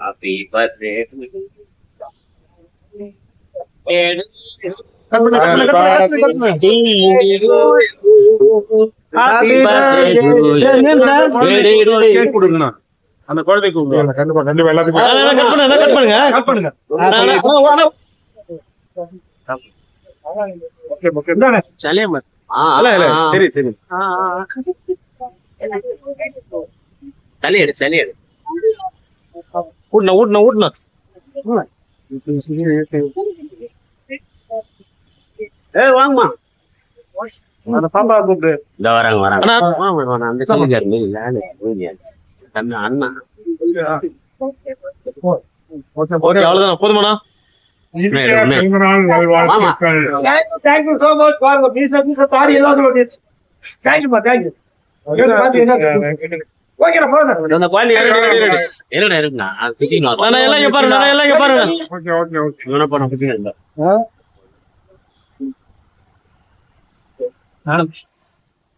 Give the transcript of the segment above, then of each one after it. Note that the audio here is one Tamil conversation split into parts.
Happy birthday to you. அந்த குழந்தை கூப்பிடுவாங்க கண்டிப்பா கண்டிப்பா எல்லாத்துக்கும் கட் பண்ணுங்க ஓடணா ஓடணா ஓடணா ஏ வாங்கம்மா. அந்த பாப்பா கூப்பிடு. இந்த வராங்க வராங்க. அந்த சொல்லிக்காரு மாரி அண்ணா.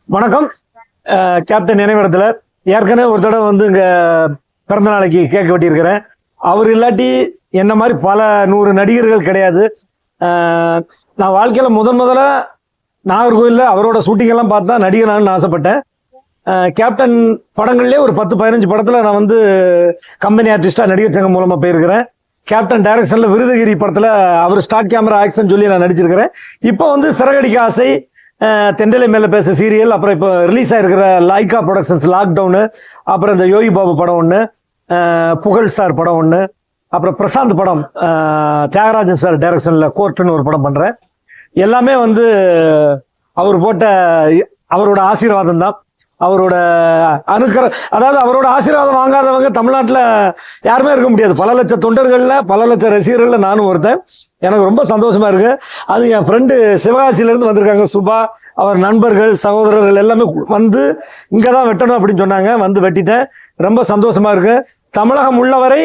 வணக்கம். கேப்டன் நினைவிடத்தில் ஏற்கனவே ஒரு தடவை வந்து இங்கே பிறந்த நாளைக்கு கேக் வெட்டியிருக்கிறேன். அவர் இல்லாட்டி என்ன மாதிரி பல நூறு நடிகர்கள் கிடையாது. நான் வாழ்க்கையில் முதன் முதல்ல நாகர்கோயிலில் அவரோட ஷூட்டிங் எல்லாம் பார்த்தா நடிகர் நான் ஆசைப்பட்டேன். கேப்டன் படங்கள்லேயே ஒரு பத்து பதினஞ்சு படத்தில் நான் வந்து கம்பெனி ஆர்டிஸ்டாக நடிகர் சங்கம் மூலமாக போயிருக்கிறேன். கேப்டன் டைரக்ஷனில் விருதுகிரி படத்தில் அவர் ஸ்டார்ட் கேமரா ஆக்ஷன் சொல்லி நான் நடிச்சிருக்கிறேன். இப்போ வந்து சிறகடிக்க ஆசை தெண்டலை மேலே பேச சீரியல் அப்புறம் இப்போ ரிலீஸ் ஆகிருக்கிற லைக்கா ப்ரொடக்ஷன்ஸ் லாக்டவுனு அப்புறம் இந்த யோகி பாபு படம் ஒன்று புகழ் சார் படம் ஒன்று அப்புறம் பிரசாந்த் படம் தியாகராஜன் சார் டைரக்ஷனில் கோர்ட்டுன்னு ஒரு படம் பண்ணுறேன் எல்லாமே வந்து அவர் போட்ட அவரோட ஆசீர்வாதம் தான் அவரோட அனுக்கிற அதாவது அவரோட ஆசீர்வாதம் வாங்காதவங்க தமிழ்நாட்டில் யாருமே இருக்க முடியாது. பல லட்ச தொண்டர்களில் பல லட்ச ரசிகர்களில் நானும் ஒருத்தன். எனக்கு ரொம்ப சந்தோஷமாக இருக்குது அது என் ஃப்ரெண்டு சிவகாசியிலேருந்து வந்திருக்காங்க சுபா. அவர் நண்பர்கள் சகோதரர்கள் எல்லாமே வந்து இங்கே தான் வெட்டணும் அப்படின்னு சொன்னாங்க. வந்து வெட்டிட்டேன். ரொம்ப சந்தோஷமாக இருக்குது தமிழகம் உள்ளவரை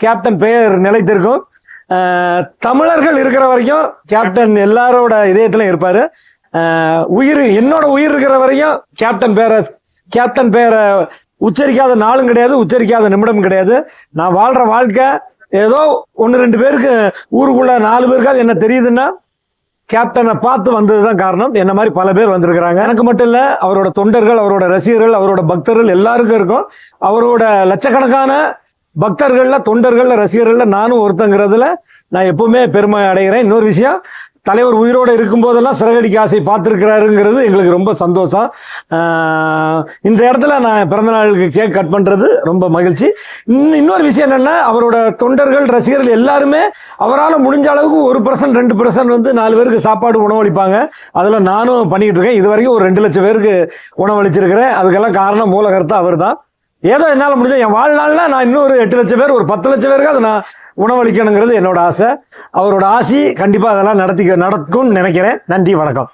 கேப்டன் பெயர் நிலைத்திருக்கும். தமிழர்கள் இருக்கிற வரைக்கும் கேப்டன் எல்லாரோட இதயத்திலும் இருப்பார். உயிர் என்னோட உயிர் இருக்கிற வரையும் கேப்டன் பேரை கேப்டன் பேரை உச்சரிக்காத நாளும் கிடையாது உச்சரிக்காத நிமிடம் கிடையாது. நான் வாழ்ற வாழ்க்கை ஏதோ ஒன்று ரெண்டு பேருக்கு ஊருக்குள்ள நாலு பேருக்காவது என்ன தெரியுதுன்னா கேப்டனை பார்த்து வந்தது தான் காரணம். என்ன மாதிரி பல பேர் வந்திருக்கிறாங்க. எனக்கு மட்டும் இல்லை அவரோட தொண்டர்கள் அவரோட ரசிகர்கள் அவரோட பக்தர்கள் எல்லாருக்கும் இருக்கும். அவரோட லட்சக்கணக்கான பக்தர்கள்ல தொண்டர்கள்ல ரசிகர்கள்ல நானும் ஒருத்தங்கிறதுல நான் எப்பவுமே பெருமை அடைகிறேன். இன்னொரு விஷயம் தலைவர் உயிரோடு இருக்கும்போதெல்லாம் சிறகடிக்க ஆசை பார்த்துருக்கிறாருங்கிறது எங்களுக்கு ரொம்ப சந்தோஷம். இந்த இடத்துல நான் பிறந்த நாளுக்கு கேக் கட் பண்ணுறது ரொம்ப மகிழ்ச்சி. இன்னும் இன்னொரு விஷயம் என்னென்னா அவரோட தொண்டர்கள் ரசிகர்கள் எல்லாருமே அவரால் முடிஞ்ச அளவுக்கு ஒரு பர்சன்ட் ரெண்டு பர்சன்ட் வந்து நாலு பேருக்கு சாப்பாடு உணவளிப்பாங்க. அதில் நானும் பண்ணிக்கிட்டு இருக்கேன். இது வரைக்கும் ஒரு ரெண்டு லட்சம் பேருக்கு உணவளிச்சிருக்கிறேன். அதுக்கெல்லாம் காரணம் மூலகர்த்தா அவர் தான் ஏதோ என்னால் முடிஞ்ச என் வாழ்நாளில் நான் இன்னும் ஒரு எட்டு லட்சம் பேர் ஒரு பத்து லட்சம் பேருக்கு அதை நான் உணவளிக்கணுங்கிறது என்னோட ஆசை. அவரோட ஆசி கண்டிப்பாக அதெல்லாம் நடத்தி நடக்கும்னு நினைக்கிறேன். நன்றி வணக்கம்.